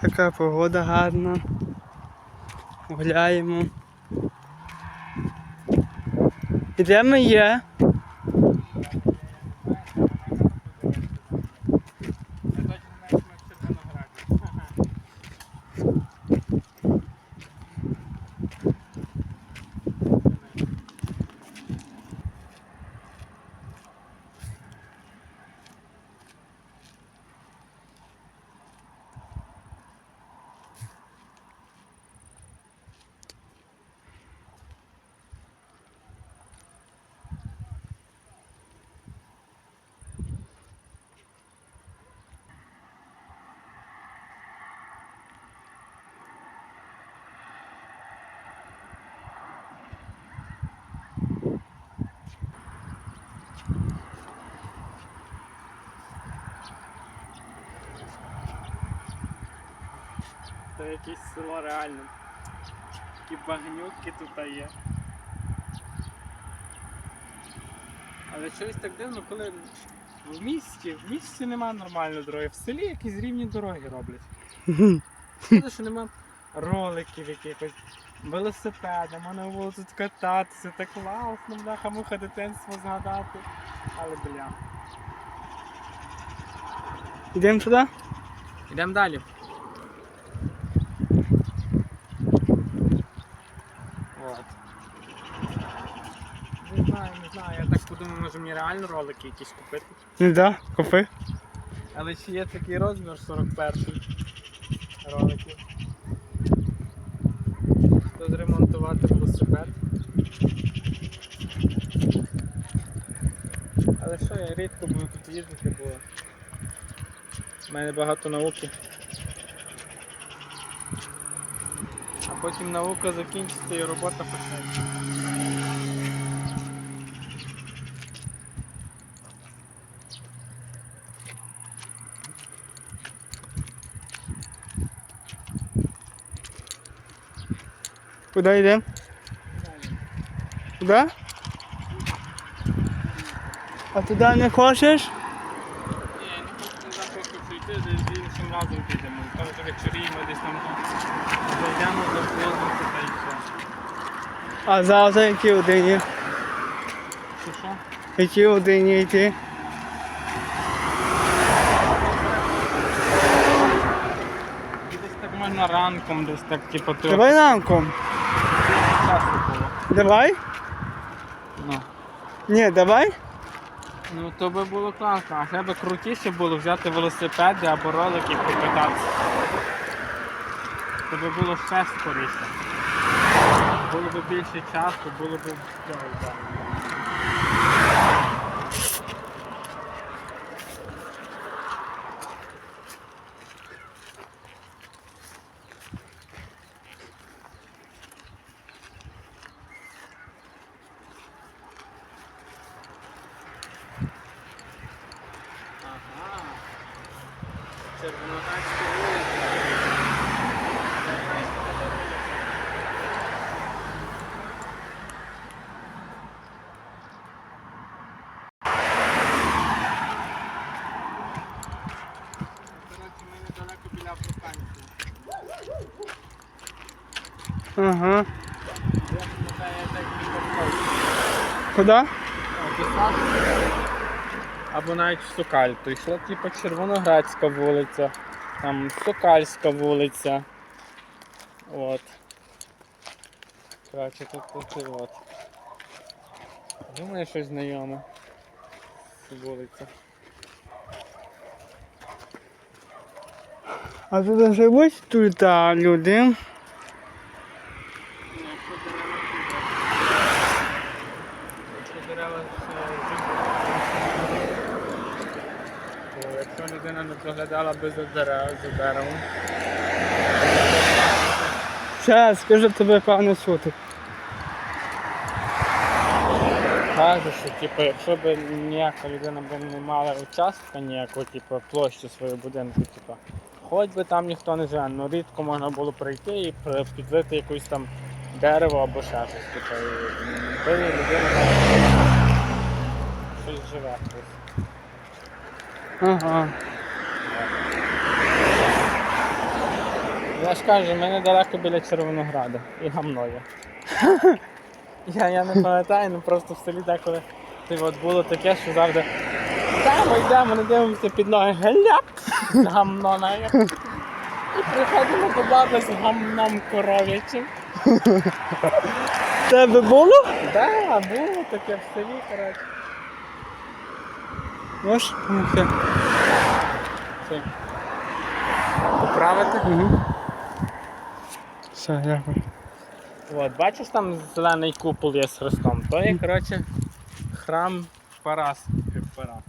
Така погода гарна. Гуляємо. Де ми є? Це якесь село реально. Такі багнюки тут є. Але щось так дивно, коли в місті, в місті нема нормальної дороги, в селі якісь рівні дороги роблять. Шкода, що нема роликів якихось, велосипеда, можна було тут кататися, так класно, бляха муха дитинство згадати. Але бля. Йдемо туди? Йдемо далі. От. Не знаю, не знаю, я так подумав, може мені реально ролики якісь купити. Не да, купи. Але чи є такий розмір 41 роликів? Хто зремонтувати велосипед. Але що, я рідко буду тут їздити, бо в мене багато науки. А потім наука закінчиться і робота почнеться. Куди йдемо? Туди? А туди не хочеш? Ні, не хочу туди поки прийти, десь іншим разом підемо. Там десь там зайдемо, заходимо та і все. А завтра які годині? Що що? Які годині йти? Десь так можна ранком, десь так, типу, то Давай ранком. Давай? Ну. Ні, давай. ну то би було класно, а би крутіше було взяти велосипеди або ролики і покататися. То би було ще скоріше. Було б більше часу, було б цього, так. Ага. Автостанції. Ага. Я пам'ятаю, я так і попав. Куди? Або навіть в Сокаль. То йшла типу Червоноградська вулиця, там Сокальська вулиця. От. Коротше, тут от. Думаю, щось знайоме. Вулиця. А тут живуть тут люди. Дерева якщо людина не доглядала би за дерев, за деревом, Зараз, скажи тебе певно чути. каже, що типу, якщо б ніяка людина б не мала участка ніякого, типу, площі свого будинку, типу, хоч би там ніхто не живе, ну рідко можна було прийти і підлити якусь там дерево або ще щось. Типу, і людина щось живе. Ага. Я ж кажу, ми недалеко біля Червонограда і гамно є. Я, я не пам'ятаю, ну просто в селі деколи ти от було таке, що завжди йдемо, йдемо, не дивимося під ноги, гляп, гамно на І приходимо до баби з гамном коров'ячим. Тебе було? Так, було таке в селі, коротше. Ось. Окей. Що? Поправити? Угу. Все, дякую. От, бачиш там зелений купол є з хрестом? То є, коротше, храм Парас. Парас.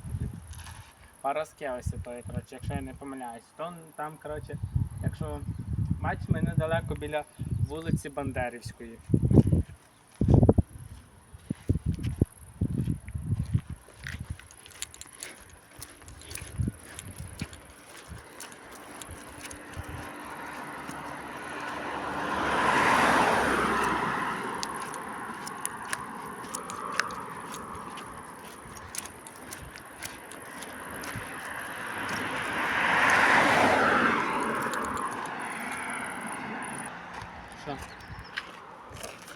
Параскевися, то є, коротше, якщо я не помиляюсь. То там, коротше, якщо бачиш, ми недалеко біля вулиці Бандерівської.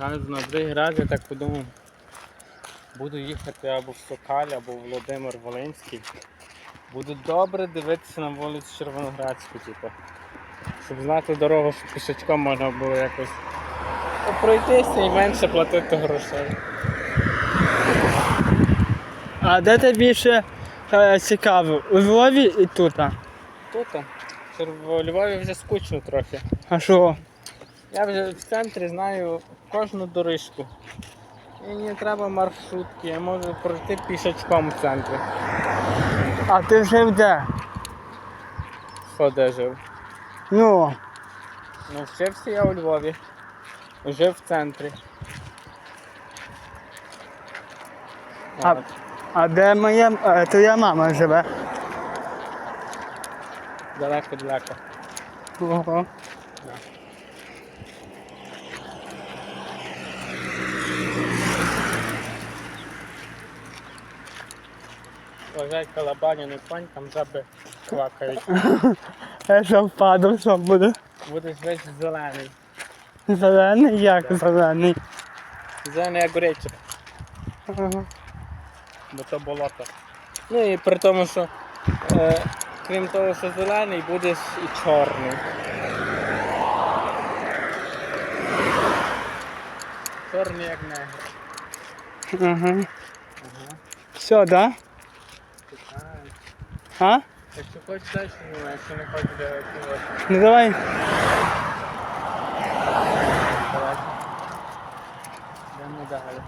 Кажу, на другий раз я так подумав. Буду їхати або в Сокаль, або в Володимир Волинський. Буду добре дивитися на вулицю Червоноградську, типу. Щоб знати дорогу, щоб пішечком можна було якось пройтися і менше платити грошей. А де тебе більше е, цікаво? У Львові і тут? Тут, в Львові вже скучно трохи. А що? Я вже в центрі знаю кожну доріжку. Мені не треба маршрутки, я можу пройти пішечком в центрі. А ти жив де? Що де жив? Ну, Ну, вчився я у Львові. Жив в центрі. А- От. а де моя е, твоя мама живе? Далеко-далеко. Ого. Вважай калабаняний конь, там жаби квакають. Я що впаду, що буде? Будеш весь зелений. Зелений? Як зелений? Зелений як гречик, Ага. бо то болото. Ну і при тому, що е, крім того, що зелений, будеш і чорний. Чорний як негр. Ага. Ага. Все, да? А? Якщо хочеш далі, ну, якщо не хочеш, відповідаю. Ну давай. Давай. Йдемо далі.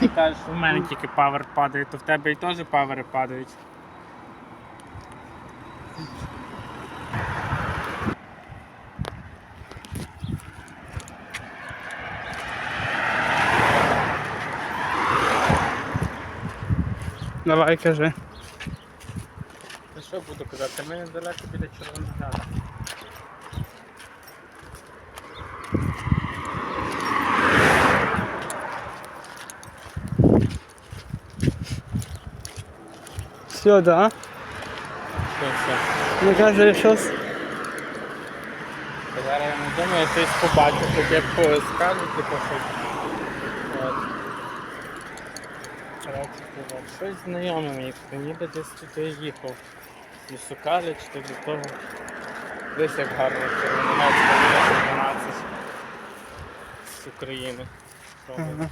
Ти кажеш, у мене тільки павер падає, то в тебе і теж павери падають. Давай, кажи. Та що буду казати? Ми недалеко біля Червоного Града. Все, да? Що, що? Ну каже, щось. Та Зараз я не думаю, я щось побачу, хоч як скажу, типу щось. От. Типу, Щось знайоме мені, ніби десь туди їхав. До Сукалі чи до того. Десь як гарно вулиця 12 з України. Ага.